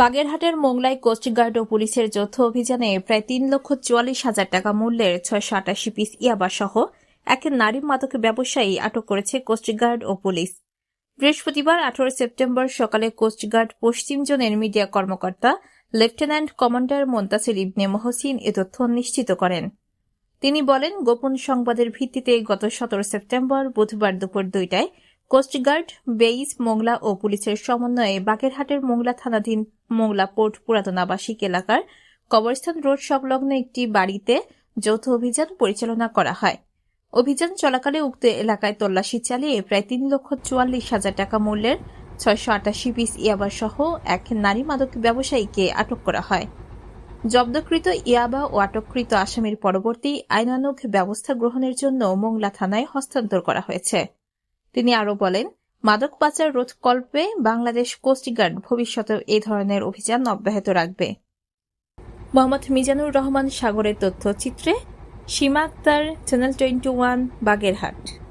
বাগেরহাটের মোংলায় কোস্টগার্ড ও পুলিশের যৌথ অভিযানে প্রায় তিন লক্ষ চুয়াল্লিশ হাজার টাকা মূল্যের ছয়শো আটাশি পিস ইয়াবা সহ এক নারী মাদক ব্যবসায়ী আটক করেছে কোস্টগার্ড ও পুলিশ। বৃহস্পতিবার আঠারো সেপ্টেম্বর সকালে কোস্টগার্ড পশ্চিম জোনের মিডিয়া কর্মকর্তা লেফটেন্যান্ট কমান্ডার মোন্তাসির ইবনে মহসিন এ তথ্য নিশ্চিত করেন। তিনি বলেন, গোপন সংবাদের ভিত্তিতে গত সতেরো সেপ্টেম্বর বুধবার দুপুর দুইটায় কোস্টগার্ড বেইস মোংলা ও পুলিশের সমন্বয়ে বাগেরহাটের মোংলা থানাধীন মোংলা পোর্ট পুরাতন আবাসিক এলাকার কবরস্থান রোড সংলগ্ন একটি বাড়িতে যৌথ অভিযান পরিচালনা করা হয়। অভিযান চলাকালে উক্ত এলাকায় তল্লাশি চালিয়ে প্রায় তিন লক্ষ চুয়াল্লিশ হাজার টাকা মূল্যের ছয়শো আটাশি পিস ইয়াবা সহ এক নারী মাদক ব্যবসায়ীকে আটক করা হয়। জব্দকৃত ইয়াবা ও আটককৃত আসামির পরবর্তী আইনানুগ ব্যবস্থা গ্রহণের জন্য মোংলা থানায় হস্তান্তর করা হয়েছে। তিনি আরও বলেন মাদক পাচার রোধকল্পে বাংলাদেশ কোস্টগার্ড ভবিষ্যতেও এ ধরনের অভিযান অব্যাহত রাখবে। মোহাম্মদ মিজানুর রহমান সাগরের তথ্যচিত্রে, Sima Akter channel twenty one Bagerhat.